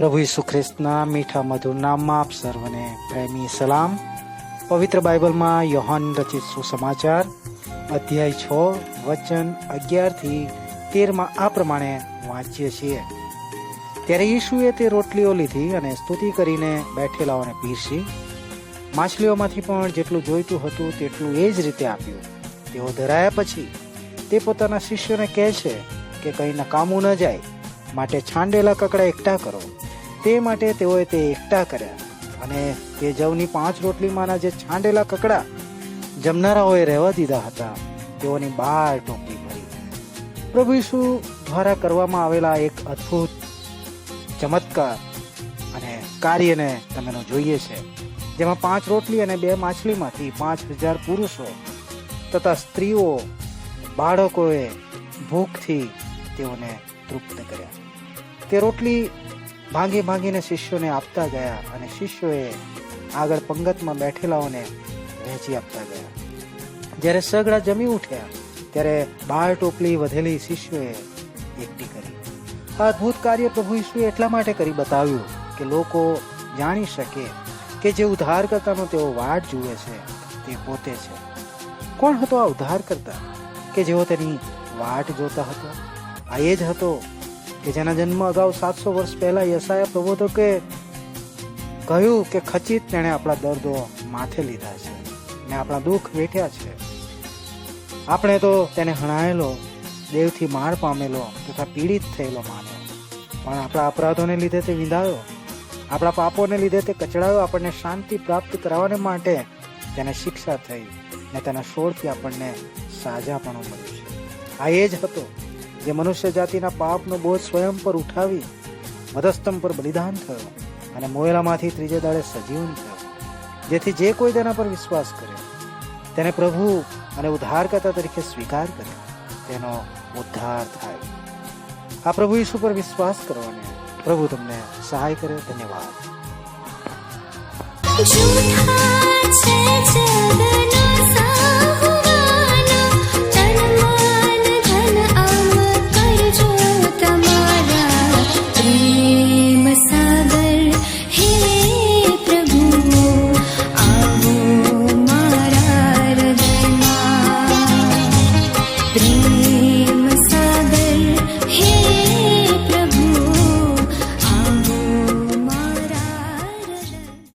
પ્રભુ ઈસુ ખ્રિસ્તના મીઠા મધુર નામમાં આપ સર્વને પ્રેમી સલામ. પવિત્ર બાઇબલમાં યોહાન રચિત સુસમાચાર, અધ્યાય છ, વચન અગિયારથી તેરમાં આ પ્રમાણે વાંચીએ છીએ. ત્યારે ઈશુએ તે રોટલીઓ લીધી અને સ્તુતિ કરીને બેઠેલાઓને પીરસી. માછલીઓમાંથી પણ જેટલું જોઈતું હતું તેટલું એ જ રીતે આપ્યું. તેઓ ધરાયા પછી તે પોતાના શિષ્યોને કહે છે કે કંઈ નકામું ન જાય, માટે છાંડેલા કકડા એકઠા કરો. તે માટે તેઓએ તે એકઠા કર્યા. અને તે જવની પાંચ રોટલીમાંના જે છાંડેલા કકડા જમનારાઓએ રહેવા દીધા હતા, તેઓની બાર ટોપી ભરી. પ્રભુ ઈસુ દ્વારા કરવામાં આવેલા એક અદ્ભુત, ચમત્કાર અને કાર્યને તમે જોઈએ છે, જેમાં પાંચ રોટલી અને બે માછલીમાંથી પાંચ હજાર પુરુષો તથા સ્ત્રીઓ, બાળકોએ ભૂખથી તેઓને તૃપ્ત કર્યા. તે રોટલી ભાંગી ભાંગીને શિષ્યોને આપતા ગયા અને શિષ્યોએ આગળ પંગતમાં બેઠેલાઓને વહેંચી આપતા ગયા. જ્યારે સગડા જમી ઉઠ્યા, ત્યારે બાર ટોપલી વધેલી શિષ્યોએ એકઠી કરી. આ કાર્ય પ્રભુ ઈસુએ એટલા માટે કરી બતાવ્યું કે લોકો જાણી શકે કે જે ઉદ્ધારકર્તાનો તેઓ વાટ જુએ છે, તે પોતે છે. કોણ હતો આ ઉદ્ધારકર્તા કે જેઓ તેની વાટ જોતા હતો? આ એ જ હતો કે જેના જન્મ અગાઉ સાતસો વર્ષ પહેલા યશાયા પ્રબોધકે કહ્યું કે ખચિત તેણે આપણા દર્દો માથે લીધા છે ને આપણા દુઃખ વેઠ્યા છે. આપણે તો તેને હણાયેલો, દેવથી માર પામેલો તથા પીડિત થયેલો માન્યો પણ આપણા અપરાધોને લીધે તે વિંધાયો. આપણા પાપોને લીધે તે કચડાયો. આપણને શાંતિ પ્રાપ્ત કરાવવાને માટે તેને શિક્ષા થઈ ને તેના શોળથી આપણને સાજાપણું મળ્યું છે. આ એ જ હતો જે મનુષ્ય જાતિના પાપનો બોજ સ્વયં પર ઉઠાવી મધસ્તંભ પર બલિદાન થયો અને મોયેલામાંથી ત્રીજે દાડે સજીવન થયો. જેથી જે કોઈ તેના પર વિશ્વાસ કરે, તેને પ્રભુ અને ઉદ્ધારકર્તા તરીકે સ્વીકાર કરે, તેનો ઉદ્ધાર થાય. આ પ્રભુ ઈસુ પર વિશ્વાસ કરવાને પ્રભુ તમને સહાય કરે. ધન્યવાદ.